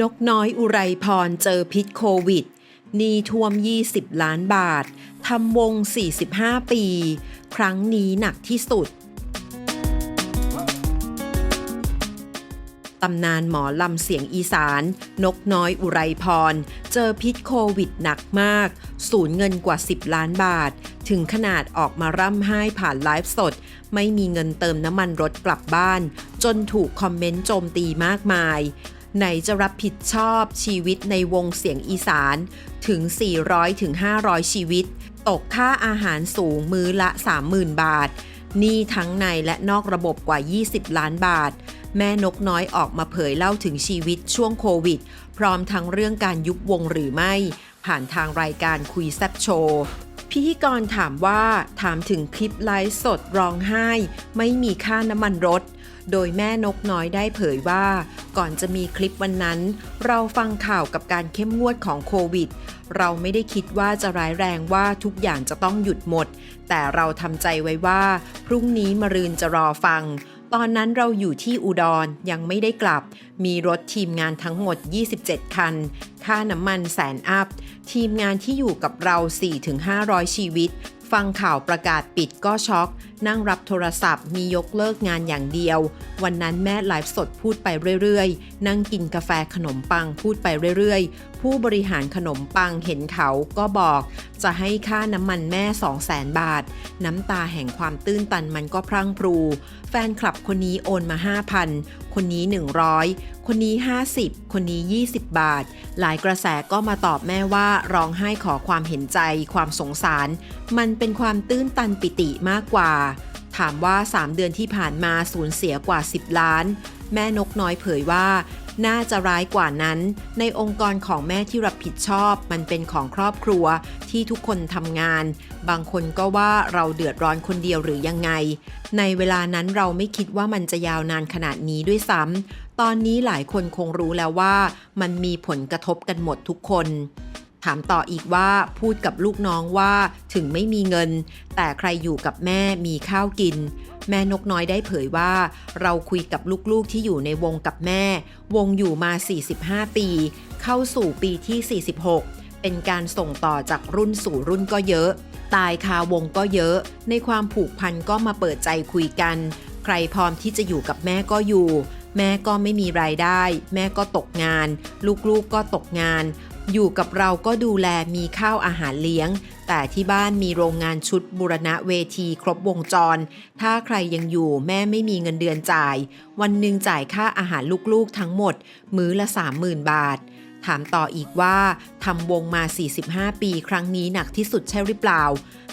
นกน้อยอุไรพรเจอพิษโควิดหนี้ท่วม 20 ล้านบาท ทำวง 45 ปี ครั้งนี้หนักที่สุด ตำนานหมอลำเสียงอีสาน นกน้อยอุไรพร เจอพิษโควิดหนักมาก สูญเงินกว่า 10 ล้านบาท ถึงขนาดออกมาร่ำไห้ผ่านไลฟ์สด ไม่มีเงินเติมน้ำมันรถกลับบ้าน จนถูกคอมเมนต์โจมตีมากมาย ไหนจะรับผิดชอบชีวิตในวงเสียงอีสานถึง 400ถึง500ชีวิต ตกค่าอาหารสูงมื้อละ 30,000 บาทหนี้ทั้งในและนอกระบบกว่า 20 ล้านบาท แม่นกน้อยออกมาเผยเล่าถึงชีวิตช่วงโควิด พร้อมทั้งเรื่องการยุบวงหรือไม่ ผ่านทางรายการคุยแซบโชว์พิธีกรถามว่าถามถึงคลิปไลฟ์สดร้องไห้ ไม่มีค่าน้ำมันรถ โดยแม่นกน้อยได้เผยว่า ก่อนจะมีคลิปวันนั้น เราฟังข่าวกับการเข้มงวดของโควิด เราไม่ได้คิดว่าจะร้ายแรงว่าทุกอย่างจะต้องหยุดหมด แต่เราทำใจไว้ว่า พรุ่งนี้มรืนจะรอฟังตอนนั้นเราอยู่ที่อุดรยังไม่ได้กลับ มีรถทีมงานทั้งหมด 27 คัน ค่าน้ำมันแสนอัพ ทีมงานที่อยู่กับเรา 4-500 ชีวิต ฟังข่าวประกาศปิดก็ช็อก นั่งรับโทรศัพท์มียกเลิกงานอย่างเดียว วันนั้นแม่ไลฟ์สดพูดไปเรื่อยๆ นั่งกินกาแฟขนมปังพูดไปเรื่อยๆ ผู้บริหารขนมปังเห็นเขาก็บอก จะให้ค่าน้ำมันแม่ 200,000บาท น้ำตาแห่งความตื้นตันมันก็พรั่งพรู แฟนคลับคนนี้โอนมา 5,000 คนนี้ 100 คนนี้ 50 คนนี้ 20 บาท หลายกระแสก็มาตอบแม่ว่าร้องไห้ขอความเห็นใจ ความสงสาร มันเป็นความตื้นตันปิติมากกว่า ถามว่า 3 เดือนที่ผ่านมาสูญเสียกว่า 10 ล้าน แม่นกน้อยเผยว่าน่าจะร้ายกว่านั้น ในองค์กรของแม่ที่รับผิดชอบ มันเป็นของครอบครัวที่ทุกคนทำงาน บางคนก็ว่าเราเดือดร้อนคนเดียวหรือยังไง ในเวลานั้นเราไม่คิดว่ามันจะยาวนานขนาดนี้ด้วยซ้ำ ตอนนี้หลายคนคงรู้แล้วว่า มันมีผลกระทบกันหมดทุกคน ถามต่ออีกว่าพูดกับลูกน้องว่าถึงไม่มีเงิน แต่ใครอยู่กับแม่มีข้าวกิน แม่นกน้อยได้เผยว่า เราคุยกับลูกๆที่อยู่ในวงกับแม่ วงอยู่มา 45 ปี เข้าสู่ปีที่ 46เป็นการส่งต่อจากรุ่นสู่รุ่นก็เยอะ ตายคาวงก็เยอะ ในความผูกพันก็มาเปิดใจคุยกัน ใครพร้อมที่จะอยู่กับแม่ก็อยู่ แม่ก็ไม่มีรายได้ แม่ก็ตกงาน ลูกๆก็ตกงาน อยู่กับเราก็ดูแลมีข้าวอาหารเลี้ยง แต่ที่บ้านมีโรงงานชุดบูรณะเวทีครบวงจร ถ้าใครยังอยู่แม่ไม่มีเงินเดือนจ่าย วันหนึ่งจ่ายค่าอาหารลูกๆทั้งหมด มื้อละ 30,000 บาทถามต่ออีกว่าทำวงมา 45 ปีครั้งนี้หนักที่สุดใช่หรือเปล่า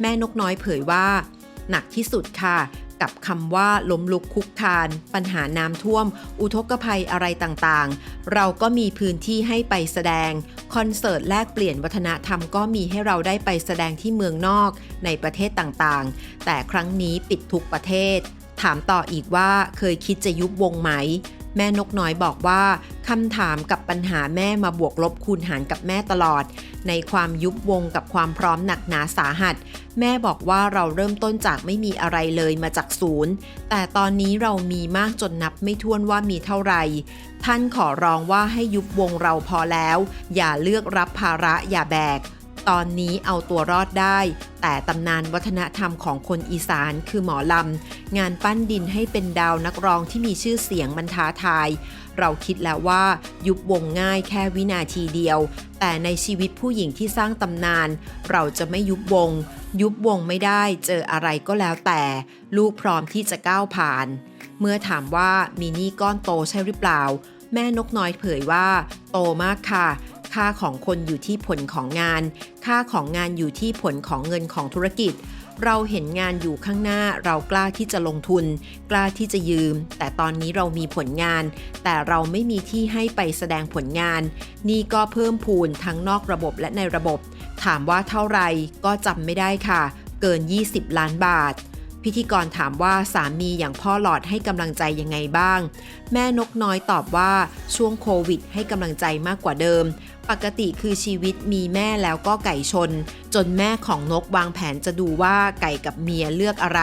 แม่นกน้อยเผยว่า หนักที่สุดค่ะ กับคำว่าล้มลุกคุกคาน ปัญหาน้ำท่วม อุทกภัยอะไรต่างๆ เราก็มีพื้นที่ให้ไปแสดง คอนเสิร์ตแลกเปลี่ยนวัฒนธรรมก็มีให้เราได้ไปแสดงที่เมืองนอกในประเทศต่างๆ แต่ครั้งนี้ปิดทุกประเทศ ถามต่ออีกว่าเคยคิดจะยุบวงไหม แม่นกน้อยบอกว่าคำถามกับปัญหาแม่มาบวกลบคูณหารกับแม่ตลอด ในความยุบวงกับความพร้อมหนักหนาสาหัส แม่บอกว่าเราเริ่มต้นจากไม่มีอะไรเลยมาจากศูนย์ แต่ตอนนี้เรามีมากจนนับไม่ถ้วนว่ามีเท่าไหร่ท่านขอร้องว่าให้ยุบวงเราพอแล้ว อย่าเลือกรับภาระอย่าแบก ตอนนี้เอาตัวรอดได้ แต่ตำนานวัฒนธรรมของคนอีสานคือหมอลำ งานปั้นดินให้เป็นดาวนักร้องที่มีชื่อเสียงมันท้าทาย เราคิดแล้วว่ายุบวงง่ายแค่วินาทีเดียว แต่ในชีวิตผู้หญิงที่สร้างตำนาน เราจะไม่ยุบวง ยุบวงไม่ได้เจออะไรก็แล้วแต่ ลูกพร้อมที่จะก้าวผ่าน เมื่อถามว่ามีหนี้ก้อนโตใช่หรือเปล่า แม่นกน้อยเผยว่า โตมากค่ะ ค่าของคนอยู่ที่ผลของงาน ค่าของงานอยู่ที่ผลของเงินของธุรกิจ เราเห็นงานอยู่ข้างหน้าเรากล้าที่จะลงทุน กล้าที่จะยืม แต่ตอนนี้เรามีผลงาน แต่เราไม่มีที่ให้ไปแสดงผลงาน นี่ก็เพิ่มพูนทั้งนอกระบบและในระบบ ถามว่าเท่าไหร่ก็จำไม่ได้ค่ะ เกิน 20 ล้านบาท พิธีกรถามว่าสามีอย่างพ่อหลอดให้กำลังใจยังไงบ้าง แม่นกน้อยตอบว่าช่วงโควิด ให้กำลังใจมากกว่าเดิม ปกติคือชีวิตมีแม่แล้วก็ไก่ชน จนแม่ของนกวางแผนจะดูว่าไก่กับเมียเลือกอะไร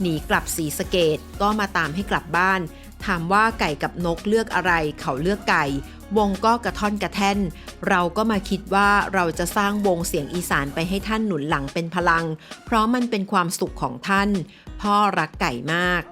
หนีกลับสีสเกตก็มาตามให้กลับบ้าน ถามว่าไก่กับนกเลือกอะไร เขาเลือกไก่ วงก็กระท่อนกระแท่น เราก็มาคิดว่าเราจะสร้างวงเสียงอีสานไปให้ท่านหนุนหลังเป็นพลัง เพราะมันเป็นความสุขของท่าน พ่อรักไก่มาก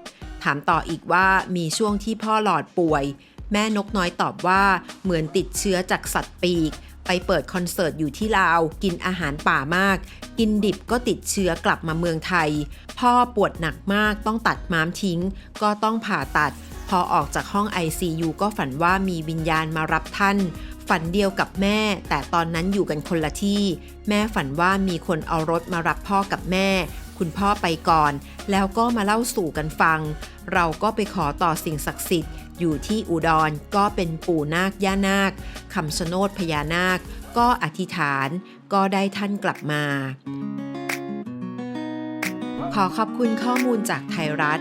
ถามต่ออีกว่ามีช่วงที่พ่อหลอดป่วย แม่นกน้อยตอบว่าเหมือนติดเชื้อจากสัตว์ปีก ไปเปิดคอนเสิร์ตอยู่ที่ลาว กินอาหารป่ามาก กินดิบก็ติดเชื้อกลับมาเมืองไทย พ่อปวดหนักมากต้องตัดม้ามทิ้ง ก็ต้องผ่าตัด พอออกจากห้อง ICU ก็ฝันว่ามีวิญญาณมารับท่าน ฝันเดียวกับแม่ แต่ตอนนั้นอยู่กันคนละที่ แม่ฝันว่ามีคนเอารถมารับพ่อกับแม่ คุณพ่อไปก่อน แล้วก็มาเล่าสู่กันฟัง เราก็ไปขอต่อสิ่งศักดิ์สิทธิ์ อยู่ที่อุดรก็เป็นปู่นาคย่านาคคำชะโนดพญานาค ก็อธิษฐาน ก็ได้ท่านกลับมา ขอขอบคุณข้อมูลจากไทยรัฐ